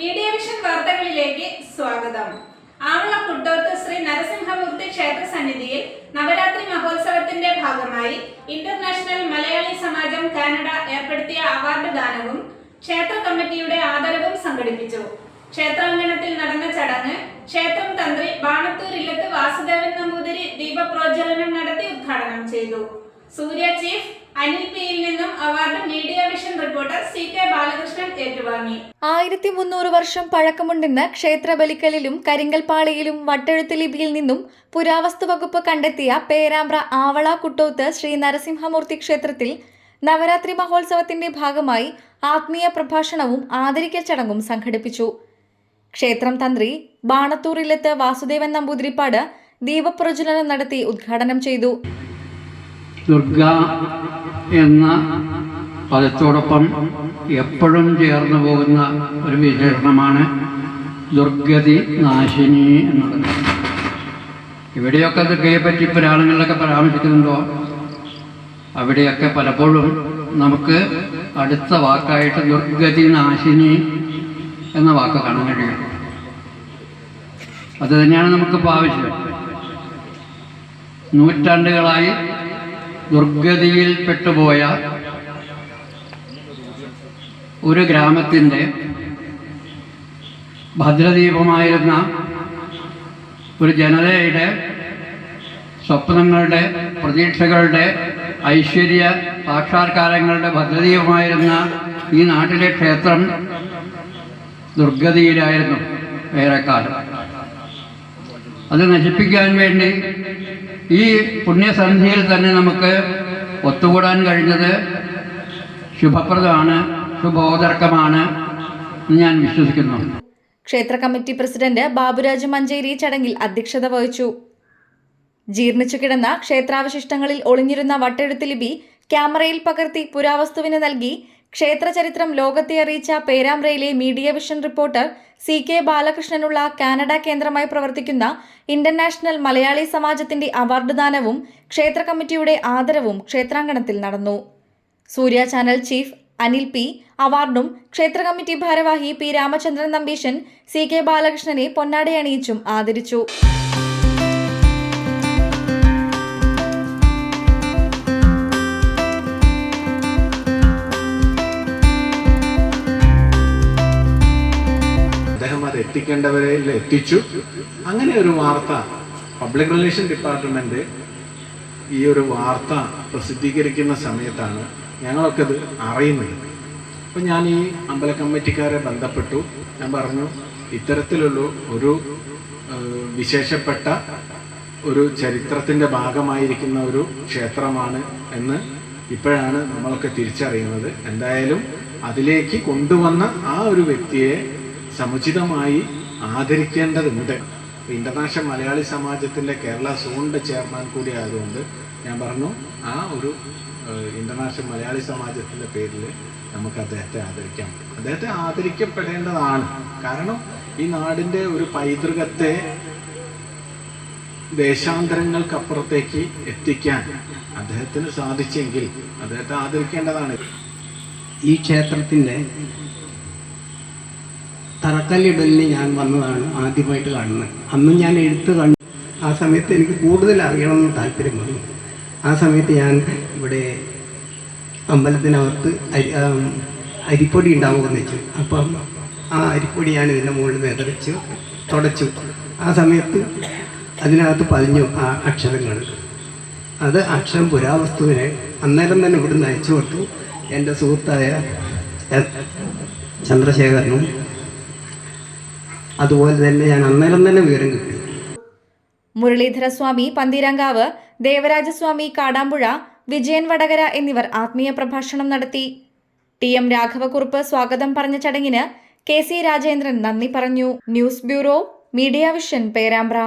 Media vision വാർത്തകളിലേക്ക് സ്വാഗതം. ആവള കുട്ടോത്ത് ശ്രീ നരസിംഹമൂർത്തി ക്ഷേത്ര സന്നിധിയിൽ നവരാത്രി മഹോത്സവത്തിന്റെ ഭാഗമായി ഇന്റർനാഷണൽ മലയാളി സമാജം കാനഡ ഏർപ്പെടുത്തിയ അവാർഡ് ദാനവും ക്ഷേത്ര കമ്മിറ്റിയുടെ ആദരവും സംഘടിപ്പിച്ചു. ക്ഷേത്രാങ്കണത്തിൽ നടന്ന ചടങ്ങ് ക്ഷേത്രം തന്ത്രി ബാണത്തൂർ ഇല്ലത്ത് വാസുദേവൻ നമ്പൂതിരി ദീപപ്രോജ്വലനം നടത്തി ഉദ്ഘാടനം ചെയ്തു. Surya chief Anil media vision reporter C K Balakrishnan ഏറ്റുവാങ്ങി. ആയിരത്തി മുന്നൂറ് വർഷം പഴക്കമുണ്ടെന്ന് ക്ഷേത്രബലിക്കലിലും കരിങ്കൽപ്പാളയിലും വട്ടെഴുത്ത് ലിപിയിൽ നിന്നും പുരാവസ്തു വകുപ്പ് കണ്ടെത്തിയ പേരാമ്പ്ര ആവള കുട്ടോത്ത് ശ്രീ നരസിംഹമൂർത്തി ക്ഷേത്രത്തിൽ നവരാത്രി മഹോത്സവത്തിന്റെ ഭാഗമായി ആത്മീയ പ്രഭാഷണവും ആദരിക്കൽ ചടങ്ങും സംഘടിപ്പിച്ചു. ക്ഷേത്രം തന്ത്രി ബാണത്തൂറിലെത്ത് വാസുദേവൻ നമ്പൂതിരിപ്പാട് ദീപപ്രജ്വലനം നടത്തി ഉദ്ഘാടനം ചെയ്തു. ദുർഗ എന്ന പദത്തോടൊപ്പം എപ്പോഴും ചേർന്നു പോകുന്ന ഒരു വിശേഷണമാണ് ദുർഗതി നാശിനി എന്നുള്ളത്. ഇവിടെയൊക്കെ ദുർഗയെ പറ്റി പുരാണങ്ങളിലൊക്കെ പരാമർശിക്കുന്നുണ്ടോ? അവിടെയൊക്കെ പലപ്പോഴും നമുക്ക് അടുത്ത വാക്കായിട്ട് ദുർഗതി നാശിനി എന്ന വാക്ക് കാണാൻ കഴിയും. അത് തന്നെയാണ് നമുക്കിപ്പോൾ ആവശ്യം. നൂറ്റാണ്ടുകളായി ദുർഗതിയിൽ പെട്ടുപോയ ഒരു ഗ്രാമത്തിന്റെ ഭദ്രദീപമായിരുന്ന ഒരു ജനതയുടെ സ്വപ്നങ്ങളുടെ പ്രതീക്ഷകളുടെ ഐശ്വര്യ സാക്ഷാത്കാരങ്ങളുടെ ഭദ്രദീപമായിരുന്ന ഈ നാട്ടിലെ ക്ഷേത്രം ദുർഗതിയിലായിരുന്നു ഏറെക്കാലം. അത് നശിപ്പിക്കാൻ വേണ്ടി ഈ പുണ്യസന്ധിയിൽ തന്നെ നമുക്ക് ഒത്തുകൂടാൻ കഴിഞ്ഞത് ശുഭപ്രദമാണ്. എന്ന് ഞാൻ വിശ്വസിക്കുന്നു. ക്ഷേത്ര കമ്മിറ്റി പ്രസിഡന്റ് ബാബുരാജ് മഞ്ചേരി ചടങ്ങിൽ അധ്യക്ഷത വഹിച്ചു. ജീർണിച്ചു കിടന്ന ക്ഷേത്രാവശിഷ്ടങ്ങളിൽ ഒളിഞ്ഞിരുന്ന വട്ടെഴുത്ത് ലിപി ക്യാമറയിൽ പകർത്തി പുരാവസ്തുവിന് നൽകി ക്ഷേത്രചരിത്രം ലോകത്തെ അറിയിച്ച പേരാമ്പ്രയിലെ media vision reporter C K ബാലകൃഷ്ണനുള്ള Canada കേന്ദ്രമായി പ്രവർത്തിക്കുന്ന ഇന്റർനാഷണൽ മലയാളി സമാജത്തിന്റെ അവാർഡ് ദാനവും ക്ഷേത്ര കമ്മിറ്റിയുടെ ആദരവും ക്ഷേത്രാങ്കണത്തിൽ നടന്നു. Surya channel chief Anil P അവാർഡും ക്ഷേത്ര കമ്മിറ്റി ഭാരവാഹി P Ramachandran Nambeesan C K ബാലകൃഷ്ണനെ പൊന്നാടയണിയിച്ചും ആദരിച്ചു. എത്തിക്കേണ്ടവരിൽ എത്തിച്ചു. അങ്ങനെ ഒരു വാർത്ത പബ്ലിക് റിലേഷൻ ഡിപ്പാർട്ട്മെന്റ് ഈ ഒരു വാർത്ത പ്രസിദ്ധീകരിക്കുന്ന സമയത്താണ് ഞങ്ങളൊക്കെ ഇത് അറിയുന്നത് അപ്പം ഞാൻ ഈ അമ്പല കമ്മിറ്റിക്കാരെ ബന്ധപ്പെട്ടു. ഞാൻ പറഞ്ഞു ഇത്തരത്തിലുള്ള ഒരു വിശേഷപ്പെട്ട ഒരു ചരിത്രത്തിന്റെ ഭാഗമായിരിക്കുന്ന ഒരു ക്ഷേത്രമാണ് എന്ന് ഇപ്പോഴാണ് നമ്മളൊക്കെ തിരിച്ചറിയുന്നത്. എന്തായാലും അതിലേക്ക് കൊണ്ടുവന്ന ആ ഒരു വ്യക്തിയെ സമുചിതമായി ആദരിക്കേണ്ടതുണ്ട്. ഇന്റർനാഷണൽ മലയാളി സമാജത്തിന്റെ കേരള സോണിന്റെ ചെയർമാൻ കൂടി ആയതുകൊണ്ട് ഞാൻ പറഞ്ഞു ആ ഒരു ഏഹ്, ഇന്റർനാഷണൽ മലയാളി സമാജത്തിന്റെ പേരിൽ നമുക്ക് അദ്ദേഹത്തെ ആദരിക്കാം. അദ്ദേഹത്തെ ആദരിക്കപ്പെടേണ്ടതാണ്. കാരണം ഈ നാടിന്റെ ഒരു പൈതൃകത്തെ ദേശാന്തരങ്ങൾക്കപ്പുറത്തേക്ക് എത്തിക്കാൻ അദ്ദേഹത്തിന് സാധിച്ചെങ്കിൽ അദ്ദേഹത്തെ ആദരിക്കേണ്ടതാണ്. ഈ ക്ഷേത്രത്തിന്റെ തറക്കല്ലിടലിന് ഞാൻ വന്നതാണ് ആദ്യമായിട്ട് കാണുന്നത്. അന്നും ഞാൻ എഴുത്ത് കണ്ടു. ആ സമയത്ത് എനിക്ക് കൂടുതൽ അറിയണമെന്ന് താല്പര്യം വന്നു ആ സമയത്ത് ഞാൻ ഇവിടെ അമ്പലത്തിനകത്ത് അരി അരിപ്പൊടി ഉണ്ടാവുമെന്ന് വെച്ചു. അപ്പം ആ അരിപ്പൊടി ഞാൻ ഇതിന്റെ മുകളിൽ വിതറിച്ച് തുടച്ചു. ആ സമയത്ത് അതിനകത്ത് പതിഞ്ഞു ആ അക്ഷരങ്ങൾ. അത് അക്ഷരം പുരാവസ്തുവിനെ അന്നേരം തന്നെ ഇവിടുന്ന് അയച്ചു കൊടുത്തു. എന്റെ സുഹൃത്തായ ചന്ദ്രശേഖരനും അതുപോലെ തന്നെ ഞാൻ അന്നേരം തന്നെ വിവരം കിട്ടി. മുരളീധരസ്വാമി പന്തീരങ്കാവ് ദേവരാജസ്വാമി കാടാമ്പുഴ വിജയൻ വടകര എന്നിവർ ആത്മീയ പ്രഭാഷണം നടത്തി. ടി എം രാഘവക്കുറുപ്പ് സ്വാഗതം പറഞ്ഞ ചടങ്ങിന് കെ സി രാജേന്ദ്രൻ നന്ദി പറഞ്ഞു. News bureau media vision Perambra.